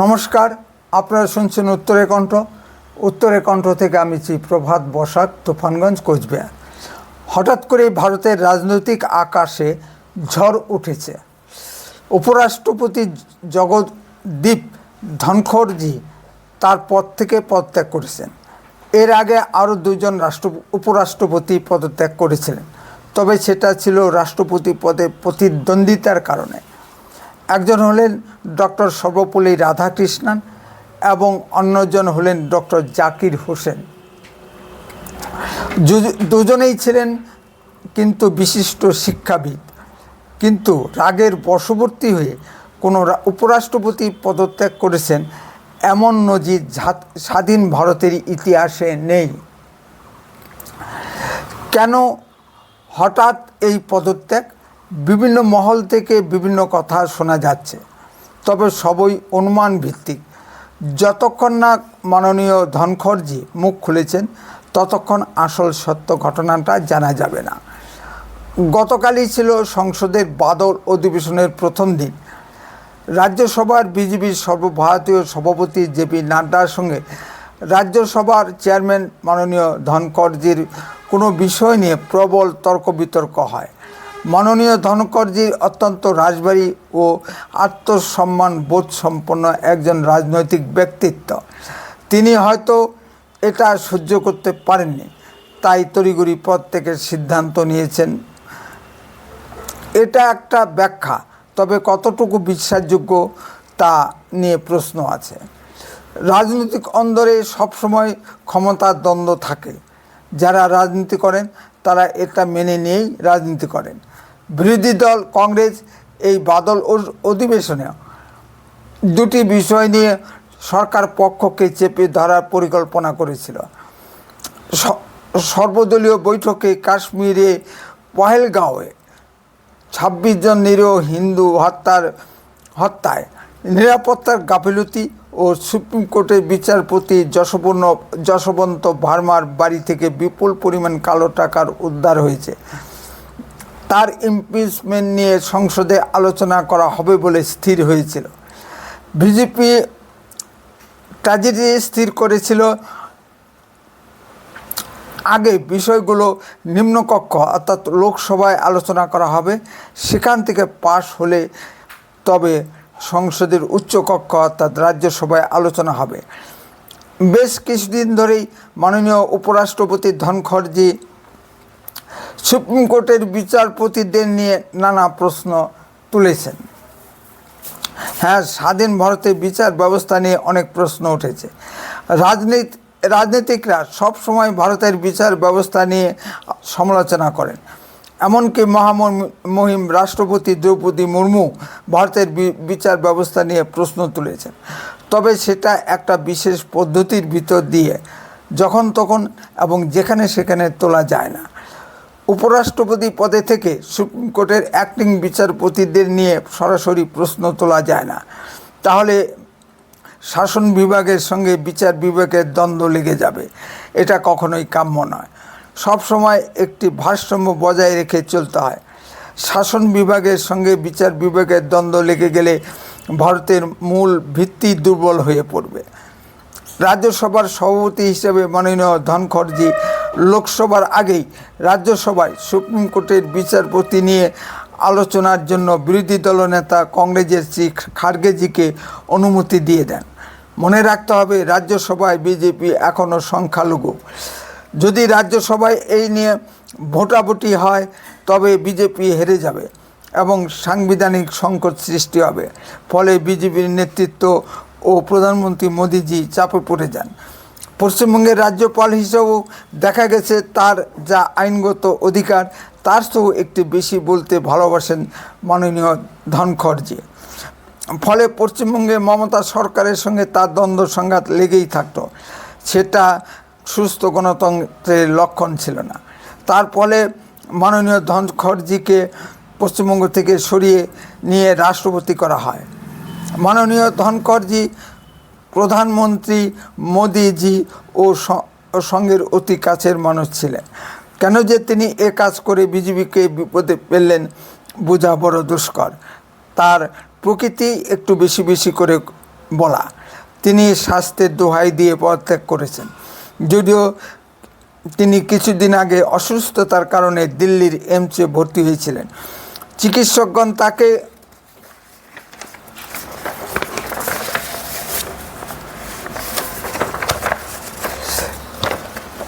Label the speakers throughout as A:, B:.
A: নমস্কার, আপনারা শুনছেন উত্তরে কণ্ঠ। উত্তরে কণ্ঠ থেকে আমি চি প্রভাত বসাক, তুফানগঞ্জ, কোচবিহার। হঠাৎ করে ভারতের রাজনৈতিক আকাশে ঝড় উঠেছে। উপরাষ্ট্রপতি জগদীপ ধনখড়জি তার পদ থেকে পদত্যাগ করেছেন। এর আগে আরও দুজন রাষ্ট্র, উপরাষ্ট্রপতি পদত্যাগ করেছিলেন। তবে সেটা ছিল রাষ্ট্রপতি পদে প্রতিদ্বন্দ্বিতার কারণে। একজন হলেন ডক্টর সর্বপল্লী রাধাকৃষ্ণন এবং অন্যজন হলেন ডক্টর জাকির হোসেন। দুজনেই ছিলেন কিন্তু বিশিষ্ট শিক্ষাবিদ। কিন্তু রাগের বশবর্তী হয়ে কোনো উপরাষ্ট্রপতি পদত্যাগ করেছেন এমন নজির স্বাধীন ভারতের ইতিহাসে নেই। কেন হঠাৎ এই পদত্যাগ? বিভিন্ন মহল থেকে বিভিন্ন কথা শোনা যাচ্ছে। তবে সবই অনুমান ভিত্তিক। যতক্ষণ না মাননীয় ধনখরজি মুখ খুলেছেন, ততক্ষণ আসল সত্য ঘটনাটা জানা যাবে না। গতকালই ছিল সংসদের বাদল অধিবেশনের প্রথম দিন। রাজ্যসভার বিজেপির সর্বভারতীয় সভাপতি জেপি নাড্ডার সঙ্গে রাজ্যসভার চেয়ারম্যান মাননীয় ধনকরজির কোনো বিষয় নিয়ে প্রবল তর্ক বিতর্ক হয়। মাননীয় ধনকরজির অত্যন্ত রাজবাড়ী ও আত্মসম্মান বোধ সম্পন্ন একজন রাজনৈতিক ব্যক্তিত্ব। তিনি হয়তো এটা সহ্য করতে পারেননি, তাই তড়িগড়ি পদ থেকে সিদ্ধান্ত নিয়েছেন। এটা একটা ব্যাখ্যা, তবে কতটুকু বিশ্বাসযোগ্য তা নিয়ে প্রশ্ন আছে। রাজনৈতিক অন্দরে সবসময় ক্ষমতার দ্বন্দ্ব থাকে। যারা রাজনীতি করেন, তারা এটা মেনে নিয়েই রাজনীতি করেন। বিরোধী দল, কংগ্রেস এই বাদল অধিবেশনে দুটি বিষয় নিয়ে সরকার পক্ষকে চেপে ধরার পরিকল্পনা করেছিল। সর্বদলীয় বৈঠকে কাশ্মীরে পহেলগাঁওয়ে ছাব্বিশ জন নিরীহ হিন্দু হত্যার, হত্যায় নিরাপত্তার গাফিলতি ও সুপ্রিম কোর্টের বিচারপতি যশবর্ণ, যশবন্ত ভার্মার বাড়ি থেকে বিপুল পরিমাণ কালো টাকার উদ্ধার হয়েছে। তার ইমপিচমেন্ট নিয়ে সংসদে আলোচনা করা হবে বলে স্থির হয়েছিল। বিজেপি ট্র্যাজেডি স্থির করেছিল। আগে বিষয়গুলো নিম্নকক্ষ অর্থাৎ লোকসভায় আলোচনা করা হবে। সেখান থেকে পাশ হলে তবে সংসদের উচ্চকক্ষ অর্থাৎ রাজ্যসভায় আলোচনা হবে। বেশ কিছুদিন ধরেই মাননীয় উপরাষ্ট্রপতি ধনখড়জি সুপ্রিম কোর্টের বিচারপতিদের নিয়ে নানা প্রশ্ন তুলেছেন। হ্যাঁ স্বাধীন ভারতের বিচার ব্যবস্থা নিয়ে অনেক প্রশ্ন উঠেছে। রাজনীতি, রাজনীতিকরা সব সময় ভারতের বিচার ব্যবস্থা নিয়ে সমালোচনা করেন। এমনকি মহামহিম রাষ্ট্রপতি দ্রৌপদী মুর্মু ভারতের বিচার ব্যবস্থা নিয়ে প্রশ্ন তুলেছেন। তবে সেটা একটা বিশেষ পদ্ধতির ভিতর দিয়ে যখন তখন এবং যেখানে সেখানে তোলা যায় না। উপরাষ্ট্রপতি পদে থেকে সুপ্রিম কোর্টের অ্যাক্টিং বিচারপতিদের নিয়ে সরাসরি প্রশ্ন তোলা যায় না। তাহলে শাসন বিভাগের সঙ্গে বিচার বিভাগের দ্বন্দ্ব লেগে যাবে। এটা কখনোই কাম্য নয়। সব সময় একটি ভারসাম্য বজায় রেখে চলতে হয়। শাসন বিভাগের সঙ্গে বিচার বিভাগের দ্বন্দ্ব লেগে গেলে ভারতের মূল ভিত্তি দুর্বল হয়ে পড়বে। রাজ্যসভার সভাপতি হিসেবে মাননীয় ধনখড়জি লোকসভার আগেই রাজ্যসভায় সুপ্রিম কোর্টের বিচারপতি নিয়ে আলোচনার জন্য বিরোধী দলনেতা কংগ্রেসের শ্রী খার্গেজিকে অনুমতি দিয়ে দেন। মনে রাখতে হবে, রাজ্যসভায় বিজেপি এখনও সংখ্যালঘু। যদি রাজ্যসভায় এই নিয়ে ভোটাভুটি হয়, তবে বিজেপি হেরে যাবে এবং সাংবিধানিক সংকট সৃষ্টি হবে। ফলে বিজেপির নেতৃত্ব ও প্রধানমন্ত্রী মোদিজি চাপে পড়ে যান। পশ্চিমবঙ্গের রাজ্যপাল হিসেবেও দেখা গেছে তার যা আইনগত অধিকার, তার চেয়েও একটু বেশি বলতে ভালোবাসেন মাননীয় ধনখড়জি। ফলে পশ্চিমবঙ্গে মমতা সরকারের সঙ্গে তার দ্বন্দ্ব সংঘাত লেগেই থাকত। সেটা সুস্থ গণতন্ত্রের লক্ষণ ছিল না। তার ফলে মাননীয় ধনখড়জিকে পশ্চিমবঙ্গ থেকে সরিয়ে নিয়ে রাষ্ট্রপতি করা হয়। মাননীয় ধনখড়জি প্রধানমন্ত্রী মোদিজি ও সঙ্গের অতি কাছের মানুষ ছিলেন। কেন যে তিনি এ কাজ করে বিজেপিকে বিপদে ফেললেন বোঝা বড় দুষ্কর। তার প্রকৃতি একটু বেশি বেশি করে বলা। তিনি স্বাস্থ্যের দোহাই দিয়ে পদত্যাগ করেছেন। যদিও তিনি কিছুদিন আগে অসুস্থতার কারণে দিল্লির এমসে ভর্তি হয়েছিলেন। চিকিৎসকগণ তাকে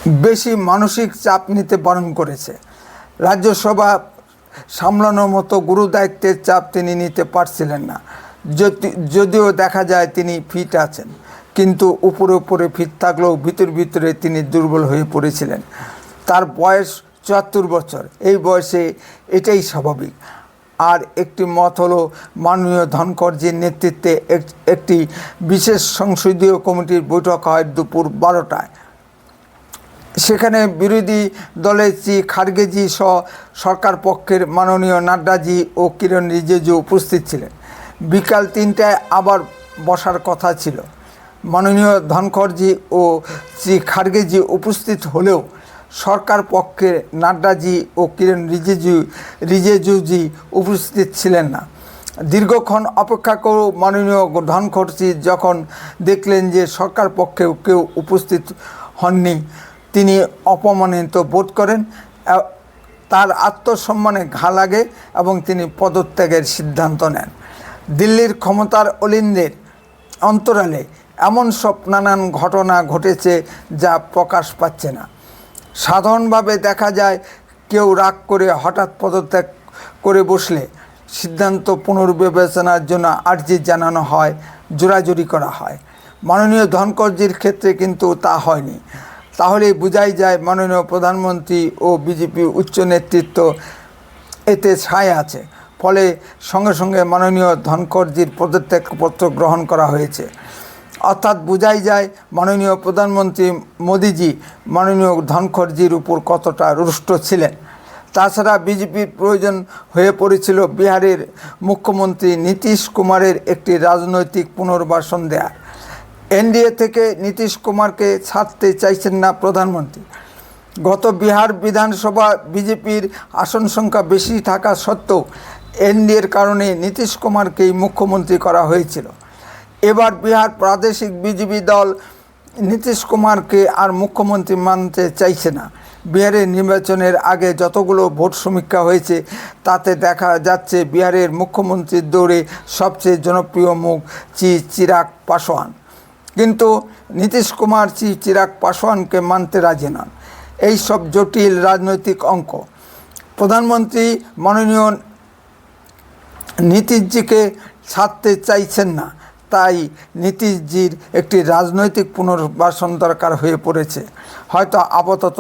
A: বেশি মানসিক চাপ নিতে বারণ করেছে। রাজ্যসভা সামলানোর মতো গুরু দায়িত্বের চাপ তিনি নিতে পারছিলেন না। যদি- যদিও দেখা যায় তিনি ফিট আছেন, কিন্তু উপরে উপরে ফিট থাকলেও ভিতর ভিতরে তিনি দুর্বল হয়ে পড়েছিলেন। তার বয়স চুয়াত্তর বছর। এই বয়সে এটাই স্বাভাবিক। আর একটি মত হলো, মাননীয় ধনকরজির নেতৃত্বে এক- একটি বিশেষ সংসদীয় কমিটির বৈঠক হয় দুপুর বারোটায়। সেখানে বিরোধী দলের শ্রী খার্গেজি সহ সরকার পক্ষের মাননীয় নাড্ডাজি ও কিরণ রিজিজু উপস্থিত ছিলেন। বিকাল তিনটায় আবার বসার কথা ছিল। মাননীয় ধনখড়জি ও শ্রী খার্গেজি উপস্থিত হলেও সরকার পক্ষের নাড্ডাজি ও কিরণ রিজিজু, রিজেজুজি উপস্থিত ছিলেন না। দীর্ঘক্ষণ অপেক্ষা করেও মাননীয় ধনখড়জি যখন দেখলেন যে সরকার পক্ষেও কেউ উপস্থিত হননি তিনি অপমানিত বোধ করেন তার আত্মসম্মানে ঘা লাগে এবং তিনি পদত্যাগের সিদ্ধান্ত নেন। দিল্লির ক্ষমতার অলিন্দের অন্তরালে এমন সব নানান ঘটনা ঘটেছে যা প্রকাশ পাচ্ছে না। সাধারণভাবে দেখা যায়, কেউ রাগ করে হঠাৎ পদত্যাগ করে বসলে সিদ্ধান্ত পুনর্বিবেচনার জন্য আর্জি জানানো হয়, জোরাজুরি করা হয়। মাননীয় ধনকর্জির ক্ষেত্রে কিন্তু তা হয়নি। তাহলে বোঝাই যায় মাননীয় প্রধানমন্ত্রী ও বিজেপি উচ্চ নেতৃত্ব এতে ছায় আছে। ফলে সঙ্গে সঙ্গে মাননীয় ধনকরজির পদত্যাগপত্র গ্রহণ করা হয়েছে। অর্থাৎ বোঝাই যায় মাননীয় প্রধানমন্ত্রী মোদিজি মাননীয় ধনখড়জির উপর কতটা রুষ্ট ছিলেন। তাছাড়া বিজেপির প্রয়োজন হয়ে পড়েছিল বিহারের মুখ্যমন্ত্রী নীতিশ কুমারের একটি রাজনৈতিক পুনর্বাসন দেয়া। এনডিএ থেকে নীতিশ কুমারকে ছাড়তে চাইছেন না প্রধানমন্ত্রী। গত বিহার বিধানসভা বিজেপির আসন সংখ্যা বেশি থাকা সত্ত্বেও এনডিএর কারণে নীতিশ কুমারকেই মুখ্যমন্ত্রী করা হয়েছিল। এবার বিহার প্রাদেশিক বিজেপি দল নীতিশ কুমারকে আর মুখ্যমন্ত্রী মানতে চাইছে না। বিহারের নির্বাচনের আগে যতগুলো ভোট সমীক্ষা হয়েছে, তাতে দেখা যাচ্ছে বিহারের মুখ্যমন্ত্রীর দৌড়ে সবচেয়ে জনপ্রিয় মুখ চি চিরাগ পাসোয়ান। কিন্তু নীতিশ কুমার চি চিরাগ পাসোয়ানকে মানতে রাজি নন। এই সব জটিল রাজনৈতিক অঙ্ক। প্রধানমন্ত্রী মাননীয় নীতিশজিকে ছাড়তে চাইছেন না। তাই নীতিশজির একটি রাজনৈতিক পুনর্বাসন দরকার হয়ে পড়েছে। হয়তো আপাতত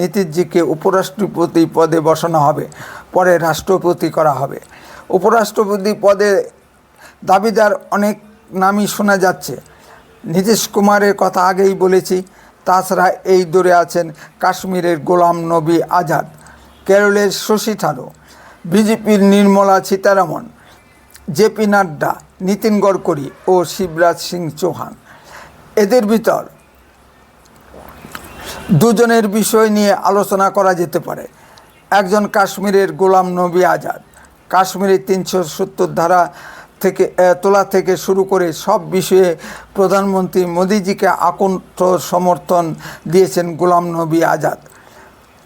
A: নীতিশজিকে উপরাষ্ট্রপতি পদে বসানো হবে, পরে রাষ্ট্রপতি করা হবে। উপরাষ্ট্রপতি পদে দাবিদার অনেক নামই শোনা যাচ্ছে। নীতিশ কুমারের কথা আগেই বলেছি, তাছাড়া এই দৌড়ে আছেন কাশ্মীরের গোলাম নবী আজাদ, কেরলের শশী থারুর বিজেপির নির্মলা সীতারামন, জেপি নাড্ডা, নীতিন গডকরি ও শিবরাজ সিং চৌহান। এদের ভিতর দুজনের বিষয় নিয়ে আলোচনা করা যেতে পারে। একজন কাশ্মীরের গোলাম নবী আজাদ, কাশ্মীরের তিনশো সত্তর ধারা থেকে তোলা থেকে শুরু করে সব বিষয়ে প্রধানমন্ত্রী মোদিজিকে আকণ্ঠ সমর্থন দিয়েছেন গোলাম নবী আজাদ।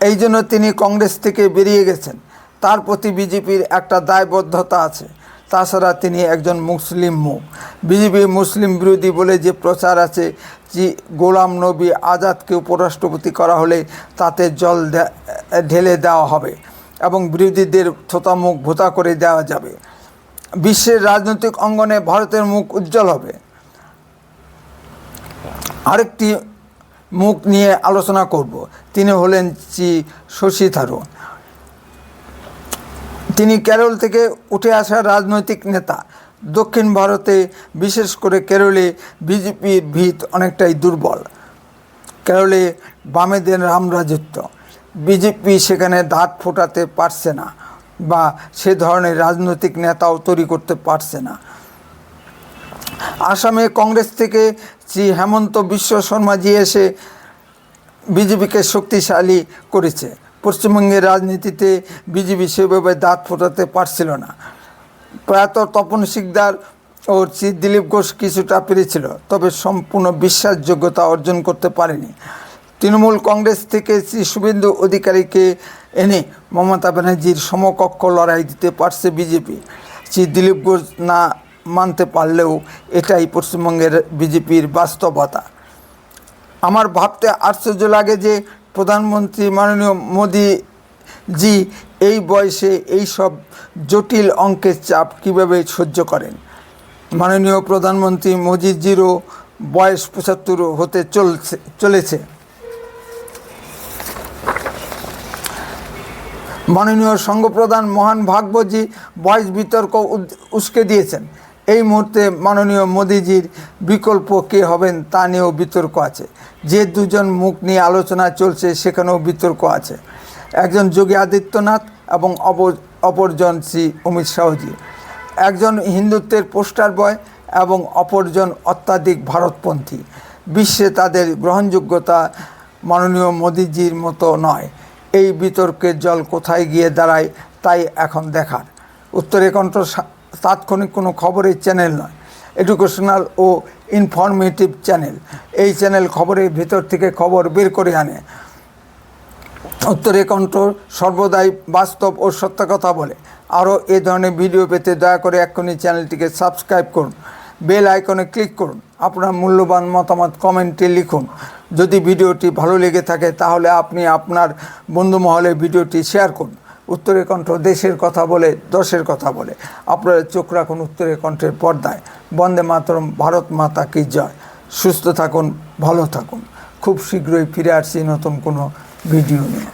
A: এই জন্য তিনি কংগ্রেস থেকে বেরিয়ে গেছেন। তার প্রতি বিজেপির একটা দায়বদ্ধতা আছে। তাছাড়া তিনি একজন মুসলিম মুখ। বিজেপি মুসলিম বিরোধী বলে যে প্রচার আছে যে গোলাম নবী আজাদকে উপরাষ্ট্রপতি করা হলে তাতে জল ঢেলে দেওয়া হবে এবং বিরোধীদের থোতামুখ ভোতা করে দেওয়া যাবে। বিশ্বের রাজনৈতিক অঙ্গনে ভারতের মুখ উজ্জ্বল হবে। আরেকটি মুখ নিয়ে আলোচনা করব। তিনি হলেন চি শশী থারুর। তিনি কেরল থেকে উঠে আসা রাজনৈতিক নেতা। দক্ষিণ ভারতে বিশেষ করে কেরলে বিজেপির ভিত অনেকটাই দুর্বল। কেরলে বামেদের রামরাজত্ব বিজেপি সেখানে দাঁত ফোটাতে পারছে না। বা সে ধরনের রাজনৈতিক নেতাও তৈরি করতে পারছে না। আসামে কংগ্রেস থেকে শ্রী হেমন্ত বিশ্ব শর্মাজি এসে বিজেপিকে শক্তিশালী করেছে। পশ্চিমবঙ্গের রাজনীতিতে বিজেপি সেভাবে দাঁত ফোটাতে পারছিল না। প্রয়াত তপন সিকদার ও শ্রী দিলীপ ঘোষ কিছুটা পেরেছিল, তবে সম্পূর্ণ বিশ্বাসযোগ্যতা অর্জন করতে পারেনি। তৃণমূল কংগ্রেস থেকে শ্রী শুভেন্দু অধিকারীকে এনে মমতা ব্যানার্জির সমকক্ষ লড়াই দিতে পারছে বিজেপি। শ্রী দিলীপ ঘোষ না মানতে পারলেও এটাই পশ্চিমবঙ্গের বিজেপির বাস্তবতা। আমার ভাবতে আশ্চর্য লাগে যে প্রধানমন্ত্রী মাননীয় মোদিজি এই বয়সে এই সব জটিল অঙ্কের চাপ কীভাবে সহ্য করেন? মাননীয় প্রধানমন্ত্রী মোদিজিরও বয়স পঁচাত্তর হতে চলছে, চলেছে। মাননীয় সংঘপ্রধান মহান ভাগবতজি বয়স বিতর্ক উস্কে দিয়েছেন। এই মুহূর্তে মাননীয় মোদিজির বিকল্প কে হবেন তা নিয়েও বিতর্ক আছে। যে দুজন মুখ নিয়ে আলোচনা চলছে সেখানেও বিতর্ক আছে। একজন যোগী আদিত্যনাথ এবং অপরজন শ্রী অমিত শাহজি। একজন হিন্দুত্বের পোস্টার বয় এবং অপরজন অত্যাধিক ভারতপন্থী। বিশ্বে তাদের গ্রহণযোগ্যতা মাননীয় মোদিজির মতো নয়। এই বিতর্কের জল কোথায় গিয়ে দাঁড়ায় তাই এখন দেখার। উত্তরে কণ্ঠ তাৎক্ষণিক কোনো খবরের চ্যানেল নয়। এডুকেশনাল ও ইনফরমেটিভ চ্যানেল। এই চ্যানেল খবরের ভেতর থেকে খবর বের করে আনে। উত্তরে কণ্ঠ সর্বদাই বাস্তব ও সত্য কথা বলে। আরও এ ধরনের ভিডিও পেতে দয়া করে এক্ষুনি চ্যানেলটিকে সাবস্ক্রাইব করুন। বেল আইকনে ক্লিক করুন। আপনার মূল্যবান মতামত কমেন্টে লিখুন। যদি ভিডিওটি ভালো লেগে থাকে, তাহলে আপনি আপনার বন্ধু মহলে ভিডিওটি শেয়ার করুন। উত্তরে কণ্ঠ দেশের কথা বলে, দশের কথা বলে। আপনারা চোখ রাখুন উত্তরে কণ্ঠের পর্দায়। বন্দে মাতরম, ভারত মাতা কি জয়? সুস্থ থাকুন, ভালো থাকুন। খুব শীঘ্রই ফিরে আসছি নতুন কোনো ভিডিও নিয়ে।